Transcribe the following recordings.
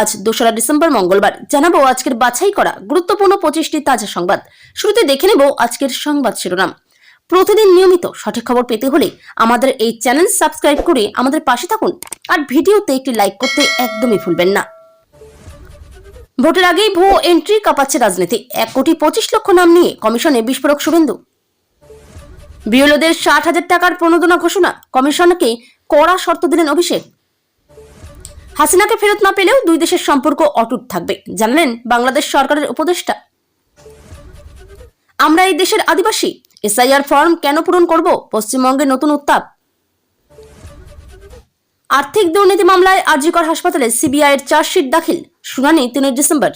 আজ দোসরা ডিসেম্বর মঙ্গলবার। জানাব আজকের বাছাই করা গুরুত্বপূর্ণ পঁচিশটি তাজা সংবাদ। শুরুতে দেখে নেব আজকের সংবাদ শিরোনাম। প্রতিদিন নিয়মিত সঠিক খবর পেতে হলে আমাদের এই চ্যানেল সাবস্ক্রাইব করে আমাদের পাশে থাকুন আর ভিডিওতে একটি লাইক করতে একদমই ভুলবেন না। ভোটের আগেই ভুয়ো এন্ট্রি কাঁপাচ্ছে রাজনীতি। এক কোটি পঁচিশ লক্ষ নাম নিয়ে কমিশনে বিস্ফোরক শুভেন্দু। বিএলওদের ষাট হাজার টাকার প্রণোদনা ঘোষণা। কমিশনকে কড়া শর্ত দিলেন অভিষেক। হাসিনাকে ফেরত না পেলেও দুই দেশের সম্পর্ক অটুট থাকবে। জানলেন বাংলাদেশ সরকারের উপদেষ্টা। আমরা এই দেশের আদিবাসী। এসআইআর ফর্ম কেন পূরণ করব? পশ্চিমবঙ্গে নতুন উত্তাপ। আর্থিক দুর্নীতি মামলায় আরজিকর হাসপাতালে সিবিআই এর চার্জশিট দাখিল। শুনানি তিনের ডিসেম্বর।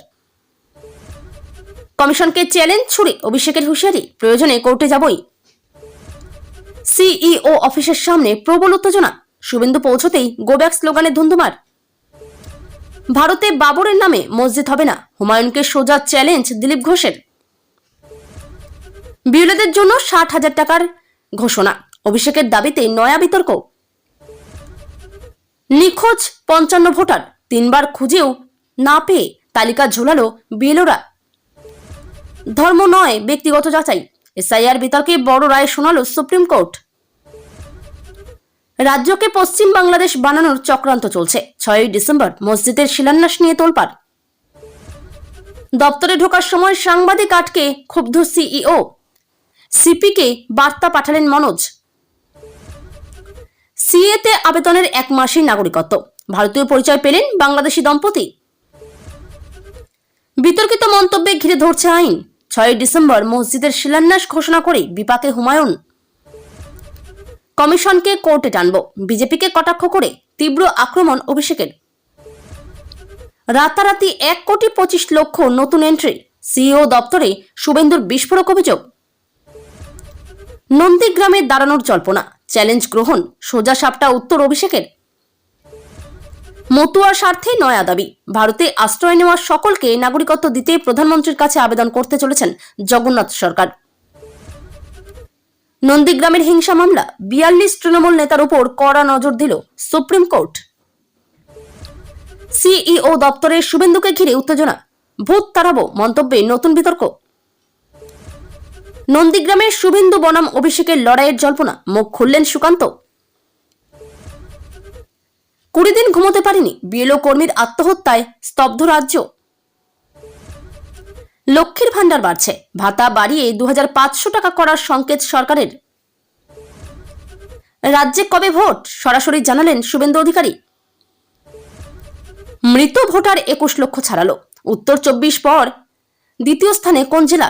কমিশনকে চ্যালেঞ্জ ছুড়ে অভিষেকের হুঁশিয়ারি। প্রয়োজনে কোর্টে যাবই। সিইও অফিসের সামনে প্রবল উত্তেজনা। শুভেন্দু পৌঁছতেই গোব্যাক স্লোগানে ধুন্ধুমার ভারতে বাবরের নামে মসজিদ হবে না। হুমায়ুনকে সোজা চ্যালেঞ্জ দিলীপ ঘোষের। বিরোধীদের জন্য ষাট হাজার টাকার ঘোষণা। অভিষেকের দাবিতে নয়া বিতর্ক। নিখোঁজ পঞ্চান্ন ভোটার। তিনবার খুঁজেও না পেয়ে তালিকা ঝোলালো বিএলওরা। ধর্ম নয়, ব্যক্তিগত যাচাই। এসআইআর বিতর্কে বড় রায় শোনালো সুপ্রিম কোর্ট। রাজ্যকে পশ্চিম বাংলাদেশ বানানোর চক্রান্ত চলছে। ছয়ই ডিসেম্বর মসজিদের শিলান্যাস নিয়ে তোলপাড়। দপ্তরে ঢোকার সময় সাংবাদিক আটকে ক্ষুব্ধ সিইও। সিপিকে বার্তা পাঠালেন মনোজ। সিএতে আবেদনের এক মাসের নাগরিকত্ব। ভারতীয় পরিচয় পেলেন বাংলাদেশি দম্পতি। বিতর্কিত মন্তব্যে ঘিরে ধরছে আইন। ছয়ই ডিসেম্বর মসজিদের শিলান্যাস ঘোষণা করে বিপাকে হুমায়ুন। কমিশনকে কোর্টে টানব। বিজেপিকে কটাক্ষ করে তীব্র আক্রমণ অভিষেকের। রাতারাতি এক কোটি পঁচিশ লক্ষ নতুন এন্ট্রি সিইও দপ্তরে শুভেন্দুর বিস্ফোরক অভিযোগ। নন্দীগ্রামে দাঁড়ানোর জল্পনা চ্যালেঞ্জ গ্রহণ, সোজা সাপটা উত্তর অভিষেকের। মতুয়ার স্বার্থে নয়া দাবি, ভারতে আশ্রয় নেওয়া সকলকে নাগরিকত্ব দিতে প্রধানমন্ত্রীর কাছে আবেদন করতে চলেছেন জগন্নাথ সরকার। নন্দীগ্রামের হিংসা মামলা, বিয়াল্লিশ তৃণমূল নেতার উপর কড়া নজর দিল সুপ্রিম কোর্ট। সিইও দপ্তরে শুভেন্দুকে ঘিরে উত্তেজনা, ভূত তাড়াবো, মন্তব্যে নতুন বিতর্ক। নন্দীগ্রামের শুভেন্দু বনাম অভিষেকের লড়াইয়ের জল্পনা, মুখ খুললেন সুকান্ত। কুড়ি দিন ঘুমোতে পারেনি, বিএলও কর্মীর আত্মহত্যায় স্তব্ধ রাজ্য। লক্ষ্মীর ভাণ্ডার বাড়ছে। ভাতা বাড়িয়ে দু হাজার পাঁচশো টাকা করার সংকেত সরকারের। রাজ্যে কবে ভোট? সরাসরি জানালেন শুভেন্দু অধিকারী। মৃত ভোটার একুশ লক্ষ ছাড়ালো। উত্তর চব্বিশ পর দ্বিতীয় স্থানে কোন জেলা?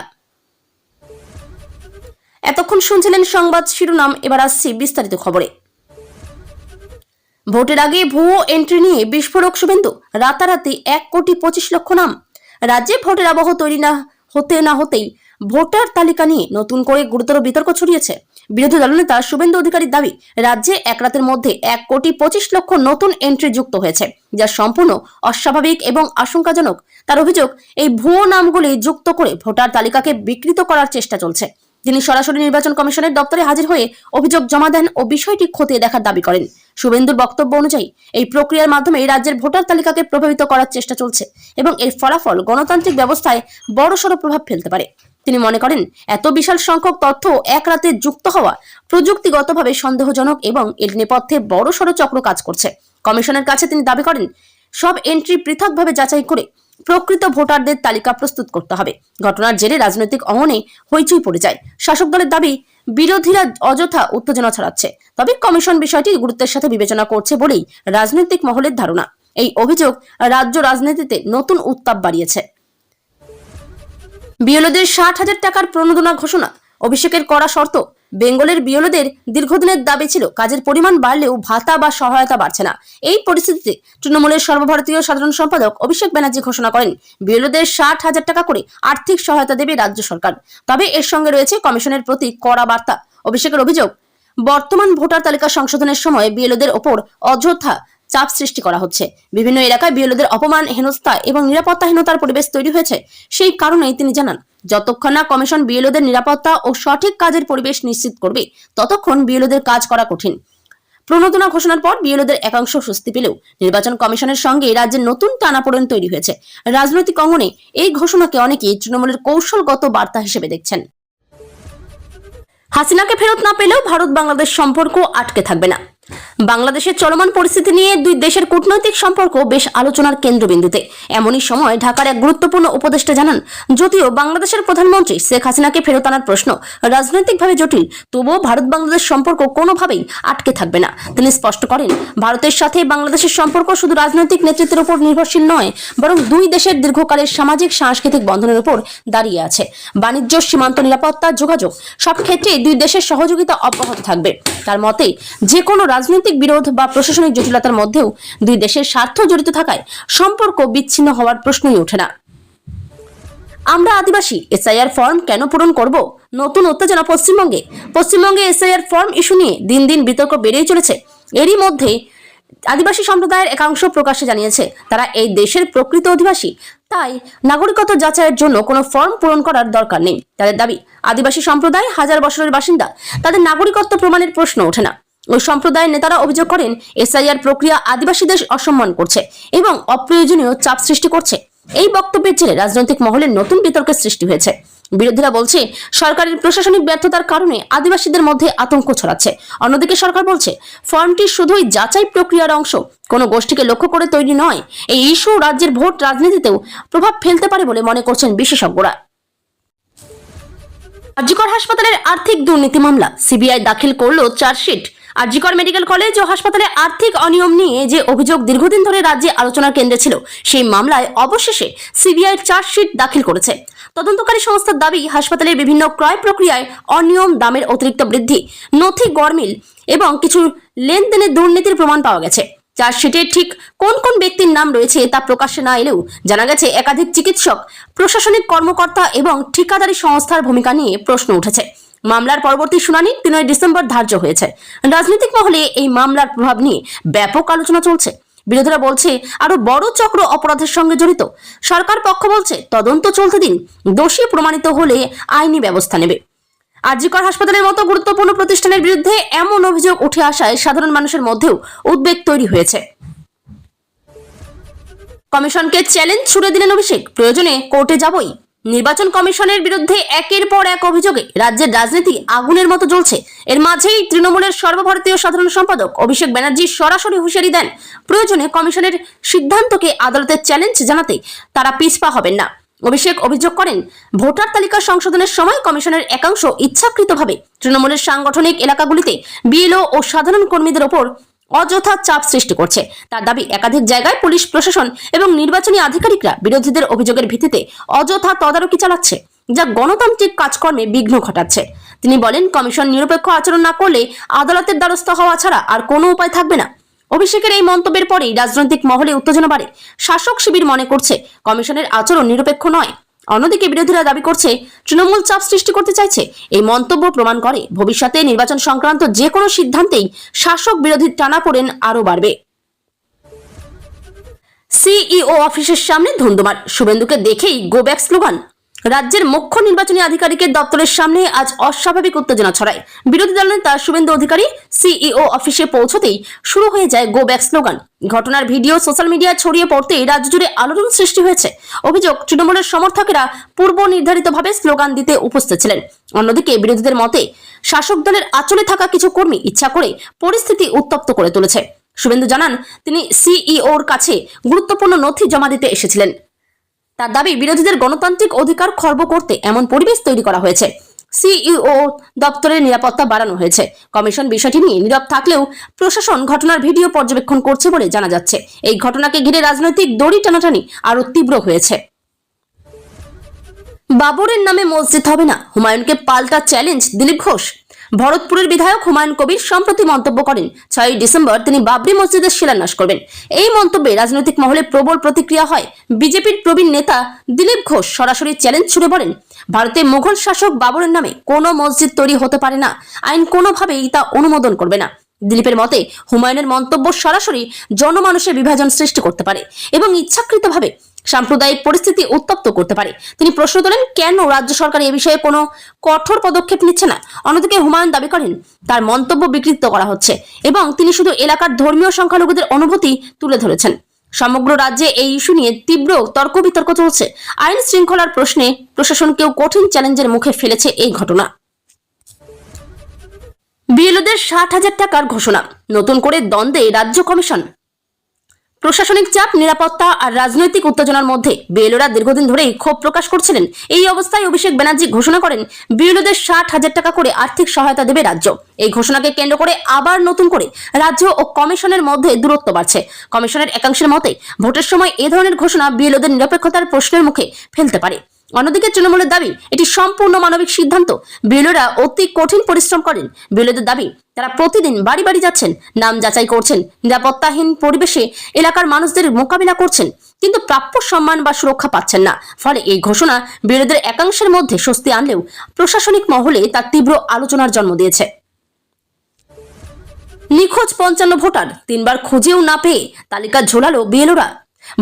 এতক্ষণ শুনছিলেন সংবাদ শিরোনাম, এবার আসছি বিস্তারিত খবরে। ভোটের আগে ভুয়ো এন্ট্রি নিয়ে বিস্ফোরক শুভেন্দু। রাতারাতি এক কোটি পঁচিশ লক্ষ নাম। রাজ্যে ভোটের আবহ তৈরি না হতে না হতেই ভোটার তালিকা নিয়ে নতুন করে গুরুতর বিতর্ক ছড়িয়েছে। বিরোধী দলনেতা শুভেন্দু অধিকারীর দাবি, রাজ্যে এক রাতের মধ্যে এক কোটি পঁচিশ লক্ষ নতুন এন্ট্রি যুক্ত হয়েছে, যা সম্পূর্ণ অস্বাভাবিক এবং আশঙ্কাজনক। তার অভিযোগ, এই ভুয়ো নামগুলি যুক্ত করে ভোটার তালিকাকে বিকৃত করার চেষ্টা চলছে। তিনি সরাসরি নির্বাচন কমিশনের দপ্তরে হাজির হয়ে অভিযোগ জমা দেন ও বিষয়টি খতিয়ে দেখার দাবি করেন। শুভেন্দুর বক্তব্য অনুযায়ী, এই প্রক্রিয়ার মাধ্যমে রাজ্যের ভোটার তালিকাকে প্রভাবিত করার চেষ্টা চলছে এবং এর ফলাফল গণতান্ত্রিক ব্যবস্থায় বড়সড় প্রভাব ফেলতে পারে। তিনি মনে করেন, এত বিশাল সংখ্যক তথ্য এক রাতে যুক্ত হওয়া প্রযুক্তিগতভাবে সন্দেহজনক এবং এর নেপথ্যে বড়সড় চক্র কাজ করছে। কমিশনের কাছে তিনি দাবি করেন, সব এন্ট্রি পৃথকভাবে যাচাই করে প্রকৃত ভোটারদের তালিকা প্রস্তুত করতে হবে। ঘটনার জেরে রাজনৈতিক অঙ্গনে হইচই পড়ে যায়। শাসক দলের দাবি, বিরোধীরা অযথা উত্তেজনা ছড়াচ্ছে। তবে কমিশন বিষয়টি গুরুত্বের সাথে বিবেচনা করছে বলেই রাজনৈতিক মহলের ধারণা। এই অভিযোগ রাজ্য রাজনীতিতে নতুন উত্তাপ বাড়িয়েছে। বিএলওদের ষাট হাজার টাকার প্রণোদনা ঘোষণা। অভিষেকের করা শর্ত বেঙ্গলের বিএলওদের দীর্ঘদিনের দাবি ছিল কাজের পরিমাণ বাড়লেও ভাতা বা সহায়তা বাড়ছে না। এই পরিস্থিতিতে তৃণমূলের সর্বভারতীয় সাধারণ সম্পাদক অভিষেক ব্যানার্জি ঘোষণা করেন, বিএলওদের ষাট হাজার টাকা করে আর্থিক সহায়তা দেবে রাজ্য সরকার। তবে এর সঙ্গে রয়েছে কমিশনের প্রতি কড়া বার্তা। অভিষেকের অভিযোগ, বর্তমান ভোটার তালিকা সংশোধনের সময় বিএলওদের ওপর অযথা চাপ সৃষ্টি করা হচ্ছে। বিভিন্ন এলাকায় বিএলওদের অপমান, হেনস্থা এবং নিরাপত্তাহীনতার পরিবেশ তৈরি হয়েছে। সেই কারণেই তিনি জানান, যতক্ষণ না কমিশন বিএলওদের নিরাপত্তা ও সঠিক কাজের পরিবেশ নিশ্চিত করবে, ততক্ষণ বিএলওদের কাজ করা কঠিন। প্রণোদনা ঘোষণার পর বিএলওদের একাংশ স্বস্তি পেলেও নির্বাচন কমিশনের সঙ্গে রাজ্যের নতুন টানাপোড়েন তৈরি হয়েছে। রাজনৈতিক অঙ্গনে এই ঘোষণাকে অনেকেই তৃণমূলের কৌশলগত বার্তা হিসেবে দেখছেন। হাসিনাকে ফেরত না পেলেও ভারত বাংলাদেশ সম্পর্ক আটকে থাকবে না। বাংলাদেশের চলমান পরিস্থিতি নিয়ে দুই দেশের কূটনৈতিক সম্পর্ক বেশ আলোচনার কেন্দ্রবিন্দুতে। এমনই সময় ঢাকার এক গুরুত্বপূর্ণ উপদেষ্টা জানান, যদিও বাংলাদেশের প্রধানমন্ত্রী শেখ হাসিনাকে ফেরত আনার প্রশ্ন রাজনৈতিকভাবে জটিল, তবুও ভারত বাংলাদেশ সম্পর্ক কোনোভাবেই আটকে থাকবে না। তিনি স্পষ্ট করেন, ভারতের সাথে বাংলাদেশের সম্পর্ক শুধু রাজনৈতিক নেতৃত্বের উপর নির্ভরশীল নয়, বরং দুই দেশের দীর্ঘকালের সামাজিক, সাংস্কৃতিক বন্ধনের উপর দাঁড়িয়ে আছে। বাণিজ্য, সীমান্ত নিরাপত্তা, যোগাযোগ, সব ক্ষেত্রে দুই দেশের সহযোগিতা অব্যাহত থাকবে। তার মতে, যে কোনো রাজনৈতিক বিরোধ বা প্রশাসনিক জটিলতার মধ্যেও দুই দেশের স্বার্থ জড়িত থাকায় সম্পর্ক বিচ্ছিন্ন হওয়ার প্রশ্নই ওঠে না। আমরা আদিবাসী, এসআইআর ফর্ম কেন পূরণ করব? নতুন উত্তেজনা পশ্চিমবঙ্গে। পশ্চিমবঙ্গে এসআইআর ফর্ম ইস্যু নিয়ে দিন দিন বিতর্ক বেড়েই চলেছে। এরই মধ্যে আদিবাসী সম্প্রদায়ের একাংশ প্রকাশ্যে জানিয়েছে, তারা এই দেশের প্রকৃত অধিবাসী। তাই নাগরিকত্ব যাচাইয়ের জন্য কোনো ফর্ম পূরণ করার দরকার নেই। তাদের দাবি, আদিবাসী সম্প্রদায় হাজার বছরের বাসিন্দা। তাদের নাগরিকত্ব প্রমাণের প্রশ্ন ওঠে না। ওই সম্প্রদায়ের নেতারা অভিযোগ করেন, এসআইআর প্রক্রিয়া আদিবাসীদের অসম্মান করছে এবং অপ্রয়োজনীয় চাপ সৃষ্টি করছে। এই বক্তব্যের জেরে রাজনৈতিক মহলে নতুন বিতর্কের সৃষ্টি হয়েছে। বিরোধীরা বলছে, সরকারের প্রশাসনিক ব্যর্থতার কারণে আদিবাসীদের মধ্যে আতঙ্ক ছড়াচ্ছে। অন্যদিকে সরকার বলছে, ফর্মটি শুধুই যাচাই প্রক্রিয়ার অংশ, কোনো গোষ্ঠীকে লক্ষ্য করে তৈরি নয়। এই ইস্যু রাজ্যের ভোট রাজনীতিতেও প্রভাব ফেলতে পারে বলে মনে করছেন বিশেষজ্ঞরা। আরজিকর হাসপাতালের আর্থিক দুর্নীতি মামলা, সিবিআই দাখিল করল চার্জশিট। আরজিকর মেডিকেল কলেজ ও হাসপাতালে আর্থিক অনিয়ম নিয়ে যে অভিযোগ দীর্ঘদিন ধরে রাজ্যে আলোচনার কেন্দ্রে ছিল, সেই মামলায় অবশেষে সিবিআই চার্জশিট দাখিল করেছে। তদন্তকারী সংস্থার দাবি, হাসপাতালের বিভিন্ন ক্রয় প্রক্রিয়ায় অনিয়ম দামের অতিরিক্ত বৃদ্ধি, নথি গরমিল এবং কিছু লেনদেনের দুর্নীতির প্রমাণ পাওয়া গেছে। চার্জশিটে ঠিক কোন কোন ব্যক্তির নাম রয়েছে তা প্রকাশ্যে না এলেও জানা গেছে, একাধিক চিকিৎসক, প্রশাসনিক কর্মকর্তা এবং ঠিকাদারি সংস্থার ভূমিকা নিয়ে প্রশ্ন উঠেছে। মামলার পরবর্তী শুনানি তিনই ডিসেম্বর ধার্য হয়েছে। রাজনৈতিক মহলে এই মামলার প্রভাব নিয়ে ব্যাপক আলোচনা চলছে। বিরোধীরা বলছে আরও বড় চক্র অপরাধের সঙ্গে জড়িত। সরকার পক্ষ বলছে, তদন্ত চলতে দিন দোষী প্রমাণিত হলে আইনি ব্যবস্থা নেবে। আরজিকর হাসপাতালের মতো গুরুত্বপূর্ণ প্রতিষ্ঠানের বিরুদ্ধে এমন অভিযোগ উঠে আসায় সাধারণ মানুষের মধ্যেও উদ্বেগ তৈরি হয়েছে। কমিশনকে চ্যালেঞ্জ ছুড়ে দিলেন অভিষেক। প্রয়োজনে কোর্টে যাবই। নির্বাচন কমিশনের বিরুদ্ধে একের পর এক অভিযোগে রাজ্যের রাজনীতি আগুনের মতো জ্বলছে। এর মাঝেই তৃণমূলের সর্বভারতীয় সাধারণ সম্পাদক অভিষেক ব্যানার্জি সরাসরি হুঁশিয়ারি দেন। প্রয়োজনে কমিশনের সিদ্ধান্তকে আদালতের চ্যালেঞ্জ জানাতে তারা পিছপা হবেন না। অভিষেক অভিযোগ করেন, ভোটার তালিকা সংশোধনের সময় কমিশনের একাংশ ইচ্ছাকৃতভাবে তৃণমূলের সাংগঠনিক এলাকাগুলিতে বিএলও ও সাধারণ কর্মীদের ওপর অযথা চাপ সৃষ্টি করছে। তার দাবি, একাধিক জায়গায় পুলিশ প্রশাসন এবং নির্বাচনী আধিকারিকরা বিরোধীদের অভিযোগের ভিত্তিতে অযথা তদারকি চালাচ্ছে, যা গণতান্ত্রিক কাজকর্মে বিঘ্ন ঘটাচ্ছে। তিনি বলেন, কমিশন নিরপেক্ষ আচরণ না করলে আদালতের দ্বারস্থ হওয়া ছাড়া আর কোনো উপায় থাকবে না। অভিষেকের এই মন্তব্যের পরেই রাজনৈতিক মহলে উত্তেজনা বাড়ে। শাসক শিবির মনে করছে, কমিশনের আচরণ নিরপেক্ষ নয়। অন্যদিকে বিরোধীরা দাবি করছে, তৃণমূল চাপ সৃষ্টি করতে চাইছে। এই মন্তব্য প্রমাণ করে, ভবিষ্যতে নির্বাচন সংক্রান্ত যে কোনো সিদ্ধান্তেই শাসক বিরোধী টানা পড়েন আরও বাড়বে। সিইও অফিসের সামনে ধুন্ধুমার শুভেন্দুকে দেখেই গো ব্যাক স্লোগান রাজ্যের মুখ্য নির্বাচনী আধিকারিকের দপ্তরের সামনে আজ অস্বাভাবিক উত্তেজনা ছড়ায়। বিরোধী দল নেতা শুভেন্দু অধিকারী সিইও অফিসে পৌঁছতেই শুরু হয়ে যায় গো ব্যাক স্লোগান ঘটনার ভিডিও সোশ্যাল মিডিয়ায় ছড়িয়ে পড়তেই রাজ্য জুড়ে আলোড়ন সৃষ্টি হয়েছে। অভিযোগ, তৃণমূলের সমর্থকেরা পূর্ব নির্ধারিতভাবে স্লোগান দিতে উপস্থিত ছিলেন। অন্যদিকে বিরোধীদের মতে, শাসক দলের আচলে থাকা কিছু কর্মী ইচ্ছা করে পরিস্থিতি উত্তপ্ত করে তুলেছে। শুভেন্দু জানান, তিনি সিইওর কাছে গুরুত্বপূর্ণ নথি জমা দিতে এসেছিলেন। তার দাবি, বিরোধীদের গণতান্ত্রিক অধিকার খর্ব করতে এমন পরিবেশ তৈরি করা হয়েছে। সিইও দপ্তরের নিরাপত্তা বাড়ানো হয়েছে। কমিশন বিষয়টি নিয়ে নীরব থাকলেও প্রশাসন ঘটনার ভিডিও পর্যবেক্ষণ করছে বলে জানা যাচ্ছে। এই ঘটনাকে ঘিরে রাজনৈতিক দড়ি টানাটানি আরও তীব্র হয়েছে। বাবরের নামে মসজিদ হবে না। হুমায়ুনকে পাল্টা চ্যালেঞ্জ, দিলীপ ঘোষ। ভরতপুরের বিধায়ক হুমায়ুন কবির সম্প্রতি মন্তব্য করেন, ছয়ই ডিসেম্বর তিনি বাবরি মসজিদের শিলান্যাস করবেন। এই মন্তব্যে রাজনৈতিক মহলে প্রবল প্রতিক্রিয়া হয়। বিজেপির প্রবীণ নেতা দিলীপ ঘোষ সরাসরি চ্যালেঞ্জ ছুড়ে বলেন ভারতে মুঘল শাসক বাবরের নামে কোনো মসজিদ তৈরি হতে পারে না। আইন কোনোভাবেই তা অনুমোদন করবে না। দিলীপের মতে হুমায়ুনের মন্তব্য সরাসরি জনমানুষের বিভাজন সৃষ্টি করতে পারে এবং ইচ্ছাকৃতভাবে সাম্প্রদায়িক পরিস্থিতি উত্তপ্ত করতে পারে। তিনি প্রশ্ন তোলেন, কেন রাজ্য সরকার এ বিষয়ে কোনো কঠোর পদক্ষেপ নিচ্ছে না? অন্যদিকে হুমায়ুন দাবি করেন, তার মন্তব্য বিকৃত করা হচ্ছে এবং তিনি শুধু এলাকার ধর্মীয় সংখ্যালঘুদের অনুভূতি তুলে ধরেছেন। সমগ্র রাজ্যে এই ইস্যু নিয়ে তীব্র তর্ক বিতর্ক চলছে। আইন শৃঙ্খলার প্রশ্নে প্রশাসনকেও কঠিন চ্যালেঞ্জের মুখে ফেলেছে এই ঘটনা। বিএলওদের ষাট হাজার টাকার ঘোষণা। নতুন করে দ্বন্দ্বে রাজ্য কমিশন। প্রশাসনিক চাপ, নিরাপত্তা আর রাজনৈতিক উত্তেজনার মধ্যে বিএলওরা দীর্ঘদিন ধরেই ক্ষোভ প্রকাশ করছিলেন। এই অবস্থায় অভিষেক ব্যানার্জি ঘোষণা করেন, বিএলওদের ষাট হাজার টাকা করে আর্থিক সহায়তা দেবে রাজ্য। এই ঘোষণাকে কেন্দ্র করে আবার নতুন করে রাজ্য ও কমিশনের মধ্যে দূরত্ব বাড়ছে। কমিশনের একাংশের মতে, ভোটের সময় এ ধরনের ঘোষণা বিএলওদের নিরপেক্ষতার প্রশ্নের মুখে ফেলতে পারে। অন্যদিকে তৃণমূলের দাবি, এটি সম্পূর্ণ মানবিক সিদ্ধান্ত। বিএলওরা অতি কঠিন পরিশ্রম করেন। বিএলওদের দাবি, তারা প্রতিদিন বাড়ি বাড়ি যাচ্ছেন, নাম যাচাই করছেন, নিরাপত্তাহীন পরিবেশে এলাকার মানুষদের মোকাবিলা করছেন, কিন্তু প্রাপ্য সম্মান বা সুরক্ষা পাচ্ছেন না। ফলে এই ঘোষণা বিরোধীদের একাংশের মধ্যে স্বস্তি আনলেও প্রশাসনিক মহলে তার তীব্র আলোচনার জন্ম দিয়েছে। নিখোঁজ পঞ্চান্ন ভোটার, তিনবার খুঁজেও না পেয়ে তালিকা ঝোলালো বিএলওরা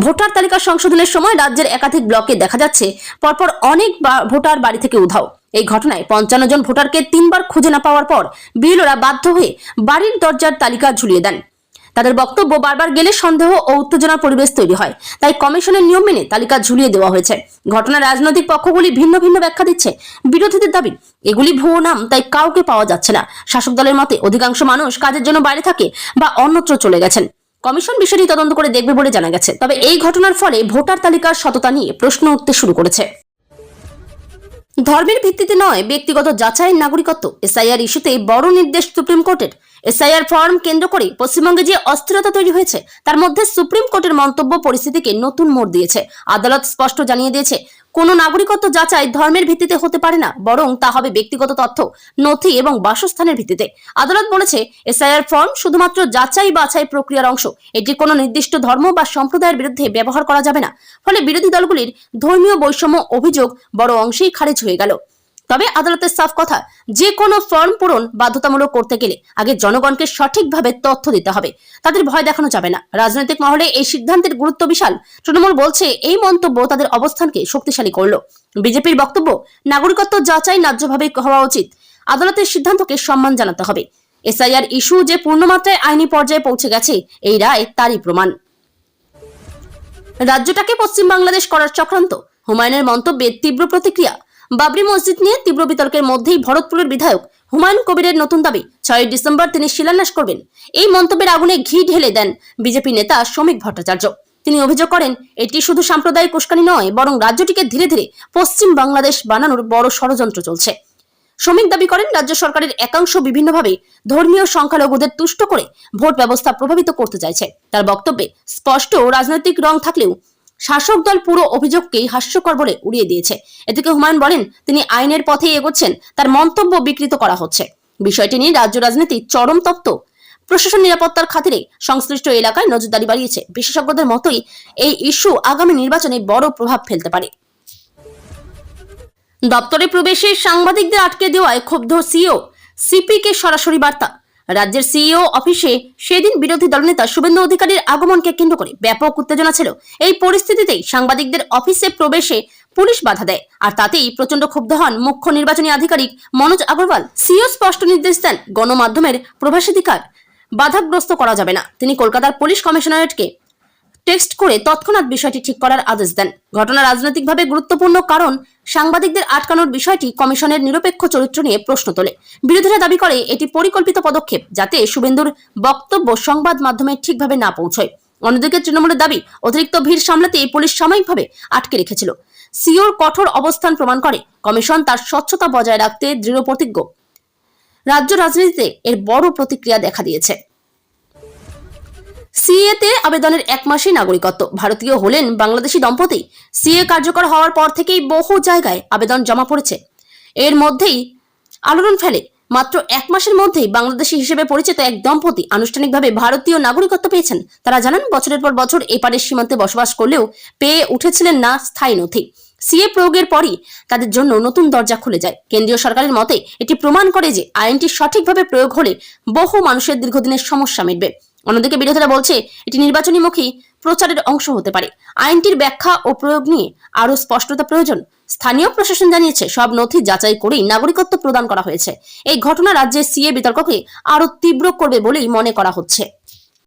ভোটার তালিকা সংশোধনের সময় রাজ্যের একাধিক ব্লকে দেখা যাচ্ছে পরপর অনেক ভোটার বাড়ি থেকে উধাও। এই ঘটনায় পঞ্চান্ন জন ভোটারকে তিনবার খুঁজে না পাওয়ার পর বিএলওরা বাধ্য হয়ে বাড়ির দরজার তালিকা ঝুলিয়ে দেন। তাদের বক্তব্য বারবার গেলে সন্দেহ ও উত্তেজনার পরিবেশ তৈরি হয়। তাই কমিশনের নিয়ম মেনে তালিকা ঝুলিয়ে দেওয়া হয়েছে। ঘটনার রাজনৈতিক পক্ষগুলি ভিন্ন ভিন্ন ব্যাখ্যা দিচ্ছে। বিরোধীদের দাবি, এগুলি ভুয়ো নাম, তাই কাউকে পাওয়া যাচ্ছে না। শাসক দলের মতে, অধিকাংশ মানুষ কাজের জন্য বাইরে থাকে বা অন্যত্র চলে গেছেন। কমিশন বিষয়টি তদন্ত করে দেখবে বলে জানা গেছে। তবে এই ঘটনার ফলে ভোটার তালিকার সততা নিয়ে প্রশ্ন উঠতে শুরু করেছে। ধর্মের ভিত্তিতে নয়, ব্যক্তিগত যাচাইয়ের নাগরিকত্ব। এসআইআর ইস্যুতে বড় নির্দেশ সুপ্রিম কোর্টের। এসআইআর ফর্ম কেন্দ্র করে পশ্চিমবঙ্গে যে অস্থিরতা তৈরি হয়েছে, তার মধ্যে সুপ্রিম কোর্টের মন্তব্য পরিস্থিতিকে নতুন মোড় দিয়েছে। আদালত স্পষ্ট জানিয়ে দিয়েছে কোনো নাগরিকত্ব যাচাই ধর্মের ভিত্তিতে হতে পারে না, বরং তা হবে ব্যক্তিগত তথ্য, নথি এবং বাসস্থানের ভিত্তিতে। আদালত বলেছে, এসআইআর ফর্ম শুধুমাত্র যাচাই বাছাই প্রক্রিয়ার অংশ, এটি কোনো নির্দিষ্ট ধর্ম বা সম্প্রদায়ের বিরুদ্ধে ব্যবহার করা যাবে না। ফলে বিরোধী দলগুলির ধর্মীয় বৈষম্য অভিযোগ বড় অংশেই খারিজ হয়ে গেল। তবে আদালতের সাফ কথা, যে কোনো ফর্ম পূরণ বাধ্যতামূলক করতে গেলে আগে জনগণকে সঠিকভাবে তথ্য দিতে হবে। তাদের ভয় দেখানো যাবে না। রাজনৈতিক মহলে এই সিদ্ধান্তের গুরুত্ব বিশাল। তৃণমূল বলছে, এই মন্তব্য তাদের অবস্থানকে শক্তিশালী করল। বিজেপির বক্তব্য, নাগরিকত্ব যাচাই ন্যায্যভাবে হওয়া উচিত। আদালতের সিদ্ধান্তকে সম্মান জানাতে হবে। এসআইআর ইস্যু যে পূর্ণমাত্রায় আইনি পর্যায়ে পৌঁছে গেছে, এই রায় তারই প্রমাণ। রাজ্যটাকে পশ্চিম বাংলাদেশ করার চক্রান্ত। হুমায়ুনের মন্তব্যে তীব্র প্রতিক্রিয়া। বাবরি মসজিদ নিয়ে তীব্র বিতর্কের মধ্যেই ভরতপুরের বিধায়ক হুমায়ুন কবিরের নতুন দাবি, ছয় ডিসেম্বর তিনি শিলান্যাস করবেন। এই মন্তব্যের আগুনে ঘি ঢেলে দেন বিজেপি নেতা শ্রমিক ভট্টাচার্য। তিনি অভিযোগ করেন, এটি শুধু সাম্প্রদায়িক উস্কানি নয়, বরং রাজ্যটিকে ধীরে ধীরে পশ্চিম বাংলাদেশ বানানোর বড় ষড়যন্ত্র চলছে। শ্রমিক দাবি করেন, রাজ্য সরকারের একাংশ বিভিন্নভাবে ধর্মীয় সংখ্যালঘুদের তুষ্ট করে ভোট ব্যবস্থা প্রভাবিত করতে চাইছে। তার বক্তব্যে স্পষ্ট রাজনৈতিক রং থাকলেও শাসক দল পুরো অভিযোগকেই হাস্যকর বলে উড়িয়ে দিয়েছে। এদিকে হুমায়ুন বলেন, তিনি আইনের পথেই এগোচ্ছেন, তার মন্তব্য বিকৃত করা হচ্ছে। বিষয়টি নিয়ে রাজ্য রাজনীতি চরম তপ্ত। প্রশাসন নিরাপত্তার খাতিরে সংশ্লিষ্ট এলাকায় নজরদারি বাড়িয়েছে। বিশেষজ্ঞদের মতোই এই ইস্যু আগামী নির্বাচনে বড় প্রভাব ফেলতে পারে। দপ্তরে প্রবেশে সাংবাদিকদের আটকে দেওয়ায় ক্ষুব্ধ সিও সিপিকে সরাসরি বার্তা। রাজ্যের সিইও অফিসে সেদিন বিরোধী দলনেতা শুভেন্দু অধিকারীর আগমনকে কেন্দ্র করে ব্যাপক উত্তেজনা ছিল। এই পরিস্থিতিতেই সাংবাদিকদের অফিসে প্রবেশে পুলিশ বাধা দেয়। আর তাতেই প্রচণ্ড ক্ষুব্ধ হন মুখ্য নির্বাচনী আধিকারিক মনোজ আগরওয়াল। সিও স্পষ্ট নির্দেশ দেন, গণমাধ্যমের প্রবেশাধিকার বাধাগ্রস্ত করা যাবে না। তিনি কলকাতার পুলিশ কমিশনারেটকে টেক্সট করে তৎক্ষণাৎ বিষয়টি ঠিক করার আদেশ দেন। ঘটনা রাজনৈতিকভাবে গুরুত্বপূর্ণ কারণ সাংবাদিকদের আটকানোর বিষয়টি কমিশনের নিরপেক্ষ চরিত্র নিয়ে প্রশ্ন তোলে। বিরোধীরা দাবি করে এটি পরিকল্পিত পদক্ষেপ যাতে শুভেন্দুর বক্তব্য সংবাদ মাধ্যমে ঠিকভাবে না পৌঁছয়। অন্যদিকে তৃণমূলের দাবি, অতিরিক্ত ভিড় সামলাতে এই পুলিশ সাময়িকভাবে আটকে রেখেছিল। সিওর কঠোর অবস্থান প্রমাণ করে, কমিশন তার স্বচ্ছতা বজায় রাখতে দৃঢ় প্রতিজ্ঞ। রাজ্য রাজনীতিতে এর বড় প্রতিক্রিয়া দেখা দিয়েছে। সিএ তে আবেদনের এক মাসে নাগরিকত্ব। ভারতীয় হলেন বাংলাদেশি দম্পতি। সিএ কার্যকর হওয়ার পর থেকেই বহু জায়গায় আবেদন জমা পড়েছে। এর মধ্যেই আলোড়ন ফেলে। মাত্র এক মাসের মধ্যেই বাংলাদেশি হিসেবে পরিচিত এক দম্পতি আনুষ্ঠানিকভাবে ভারতীয় নাগরিকত্ব পেয়েছেন। তারা জানান, বছরের পর বছর এপারের সীমান্তে বসবাস করলেও পেয়ে উঠেছিলেন না স্থায়ী নথি। সিএ প্রয়োগের পরই তাদের জন্য নতুন দরজা খুলে যায়। কেন্দ্রীয় সরকারের মতে, এটি প্রমাণ করে যে আইনটি সঠিকভাবে প্রয়োগ হলে বহু মানুষের দীর্ঘদিনের সমস্যা মিটবে। অন্যদিকে বিরোধীরা বলছে, এটি নির্বাচনীমুখী প্রচারের অংশ হতে পারে। আইনটির ব্যাখ্যা ও প্রয়োগ নিয়ে আরও স্পষ্টতা প্রয়োজন। স্থানীয় প্রশাসন জানিয়েছে, সব নথি যাচাই করেই নাগরিকত্ব প্রদান করা হয়েছে। এই ঘটনা রাজ্যের সিএ বিতর্ককে আরও তীব্র করবে বলেই মনে করা হচ্ছে।